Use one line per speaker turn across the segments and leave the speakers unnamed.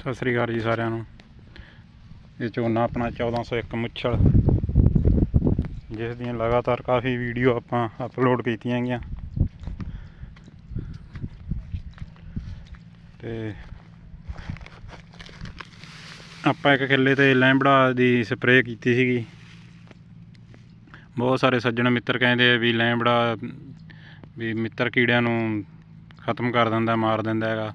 ਸਤਿ ਸ੍ਰੀ ਅਕਾਲ ਜੀ ਸਾਰਿਆਂ ਨੂੰ। ਇਹ ਝੋਨਾ ਆਪਣਾ 1401 ਮੁੱਛਲ। ਜਿਸ ਦੀਆਂ ਲਗਾਤਾਰ ਕਾਫੀ ਵੀਡੀਓ ਆਪਾਂ ਅਪਲੋਡ ਕੀਤੀਆਂ ਗਈਆਂ ਤੇ ਆਪਾਂ ਇੱਕ ਕਿੱਲੇ ਤੇ ਲੈਂਬੜਾ ਦੀ ਸਪਰੇਅ ਕੀਤੀ ਸੀਗੀ। ਬਹੁਤ ਸਾਰੇ ਸੱਜਣ ਮਿੱਤਰ ਕਹਿੰਦੇ ਆ ਵੀ ਲੈਂਬੜਾ ਵੀ ਮਿੱਤਰ ਕੀੜਿਆਂ ਨੂੰ ਖਤਮ ਕਰ ਦਿੰਦਾ, ਮਾਰ ਦਿੰਦਾ ਹੈਗਾ।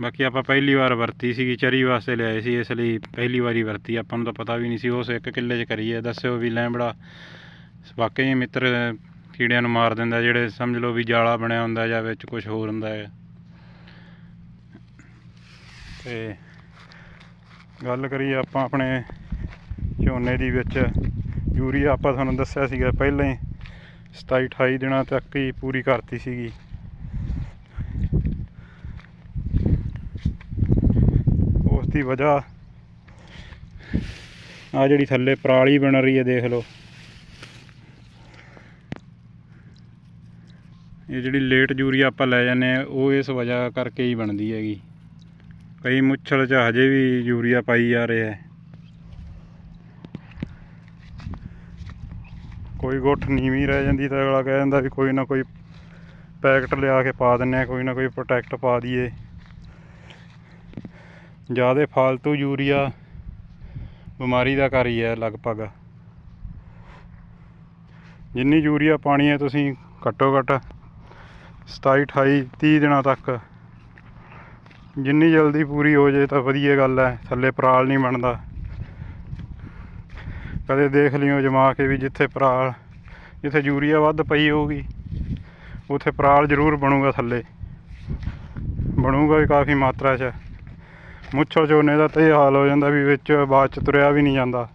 ਬਾਕੀ ਆਪਾਂ ਪਹਿਲੀ ਵਾਰ ਵਰਤੀ ਸੀਗੀ, ਚਰੀ ਵਾਸਤੇ ਲਿਆਏ ਸੀ, ਇਸ ਲਈ ਪਹਿਲੀ ਵਾਰੀ ਵਰਤੀ, ਆਪਾਂ ਨੂੰ ਤਾਂ ਪਤਾ ਵੀ ਨਹੀਂ ਸੀ, ਉਸ ਇੱਕ ਕਿੱਲੇ 'ਚ ਕਰੀਏ ਦੱਸਿਓ ਵੀ ਲੈਂਬੜਾ ਵਾਕਈ ਮਿੱਤਰ ਕੀੜਿਆਂ ਨੂੰ ਮਾਰ ਦਿੰਦਾ, ਜਿਹੜੇ ਸਮਝ ਲਓ ਵੀ ਜਾਲਾ ਬਣਿਆ ਹੁੰਦਾ ਜਾਂ ਵਿੱਚ ਕੁਝ ਹੋਰ ਹੁੰਦਾ ਹੈ। ਤੇ ਗੱਲ ਕਰੀਏ ਆਪਾਂ ਆਪਣੇ ਝੋਨੇ ਦੀ ਵਿੱਚ, ਯੂਰੀਆ ਆਪਾਂ ਤੁਹਾਨੂੰ ਦੱਸਿਆ ਸੀਗਾ, ਪਹਿਲਾਂ ਹੀ 27 28 ਦਿਨਾਂ ਤੱਕ ਹੀ ਪੂਰੀ ਕਰਤੀ ਸੀਗੀ ਉਸ ਦੀ ਵਜ੍ਹਾ। ਆ ਜਿਹੜੀ ਥੱਲੇ ਪਰਾਲੀ ਬਣ ਰਹੀ ਹੈ, ਦੇਖ ਲਓ। ਇਹ ਜਿਹੜੀ ਲੇਟ ਯੂਰੀਆ ਆਪਾਂ ਲੈ ਜਾਂਦੇ ਆ ਉਹ ਇਸ ਵਜ੍ਹਾ ਕਰਕੇ ਹੀ ਬਣਦੀ ਹੈਗੀ। ਕਈ ਮੁੱਛਲ 'ਚ ਹਜੇ ਵੀ ਯੂਰੀਆ ਪਾਈ ਜਾ ਰਿਹਾ ਹੈ। ਕੋਈ ਗੁੱਠ ਨੀਵੀਂ ਰਹਿ ਜਾਂਦੀ ਤਾਂ ਅਗਲਾ ਕਹਿ ਜਾਂਦਾ ਵੀ ਕੋਈ ਨਾ ਕੋਈ ਪੈਕਟ ਲਿਆ ਕੇ ਪਾ ਦਿੰਨੇ ਆ ਕੋਈ ਨਾ ਕੋਈ ਪ੍ਰੋਟੈਕਟ ਪਾ ਦਈਏ। ਜਿਆਦੇ ਫਾਲਤੂ ਯੂਰੀਆ ਬਿਮਾਰੀ ਦਾ ਘਰ ਹੀ ਹੈ ਲਗਭਗ। ਜਿੰਨੀ ਯੂਰੀਆ ਪਾਣੀ ਹੈ ਤੁਸੀਂ ਘੱਟੋ ਘੱਟ 27 28 30 ਦਿਨਾਂ ਤੱਕ ਜਿੰਨੀ ਜਲਦੀ ਪੂਰੀ ਹੋ ਜੇ ਤਾਂ ਵਧੀਆ ਗੱਲ ਹੈ, ਥੱਲੇ ਪਰਾਲ ਨਹੀਂ ਬਣਦਾ। ਕਦੇ ਦੇਖ ਲਿਓ ਜਮਾ ਕੇ ਵੀ ਜਿੱਥੇ ਪਰਾਲ, ਜਿੱਥੇ ਯੂਰੀਆ ਵੱਧ ਪਈ ਹੋਊਗੀ, ਉੱਥੇ ਪਰਾਲ ਜ਼ਰੂਰ ਬਣੂਗਾ ਥੱਲੇ। ਬਣੂਗਾ ਵੀ ਕਾਫੀ ਮਾਤਰਾ 'ਚ। ਮੁੱਛਲ ਝੋਨੇ ਦਾ ਤਾਂ ਇਹ ਹਾਲ ਹੋ ਜਾਂਦਾ ਵੀ ਵਿੱਚ ਬਾਅਦ 'ਚ ਤੁਰਿਆ ਵੀ ਨਹੀਂ ਜਾਂਦਾ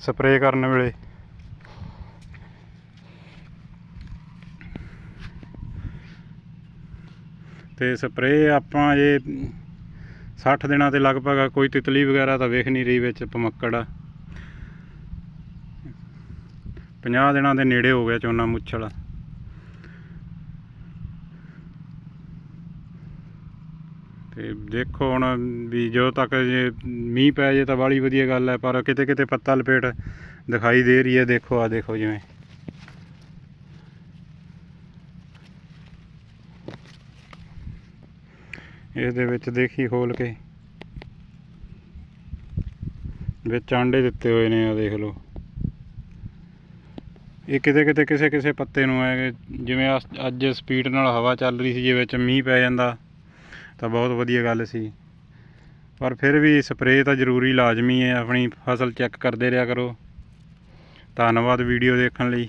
ਸਪਰੇਅ ਕਰਨ ਵੇਲੇ। ਤੇ ਸਪਰੇਅ ਆਪਾਂ ਇਹ 60 ਦਿਨਾਂ ਤੇ ਲਗਭਗ ਕੋਈ ਤਿਤਲੀ ਵਗੈਰਾ ਤਾਂ ਵੇਖ ਨਹੀਂ ਰਹੀ ਵਿੱਚ ਪਮੱਕੜ। 50 ਦਿਨਾਂ ਦੇ ਨੇੜੇ ਹੋ ਗਿਆ ਝੋਨਾ ਮੁੱਛਲ। ਤੇ ਦੇਖੋ ਹੁਣ ਵੀ ਜਦੋਂ ਤੱਕ ਜੇ ਮੀਂਹ ਪੈ ਜੇ ਤਾਂ ਬਾਲੀ ਵਧੀਆ ਗੱਲ ਹੈ, ਪਰ ਕਿਤੇ ਕਿਤੇ ਪੱਤਾ ਲਪੇਟ ਦਿਖਾਈ ਦੇ ਰਹੀ ਹੈ। ਦੇਖੋ ਆ ਦੇਖੋ ਜਿਵੇਂ। ਇਸ ਦੇ ਵਿੱਚ ਦੇਖੀ ਖੋਲ ਕੇ। ਵਿੱਚ ਆਂਡੇ ਦਿੱਤੇ ਹੋਏ ਨੇ ਆ ਦੇਖ ਲਓ। ਇਹ ਕਿਤੇ ਕਿਤੇ ਕਿਸੇ ਕਿਸੇ ਪੱਤੇ ਨੂੰ ਹੈ ਜਿਵੇਂ ਅਸ- ਅੱਜ ਸਪੀਡ ਨਾਲ ਹਵਾ ਚੱਲ ਰਹੀ ਸੀ, ਜੇ ਵਿੱਚ ਮੀਂਹ ਪੈ ਜਾਂਦਾ। ਤਾਂ ਬਹੁਤ ਵਧੀਆ ਗੱਲ ਸੀ। ਪਰ ਫਿਰ ਵੀ ਸਪਰੇਅ ਤਾਂ ਜ਼ਰੂਰੀ ਲਾਜ਼ਮੀ ਹੈ, ਆਪਣੀ ਫਸਲ ਚੈੱਕ ਕਰਦੇ ਰਿਹਾ ਕਰੋ। ਧੰਨਵਾਦ ਵੀਡੀਓ ਦੇਖਣ ਲਈ।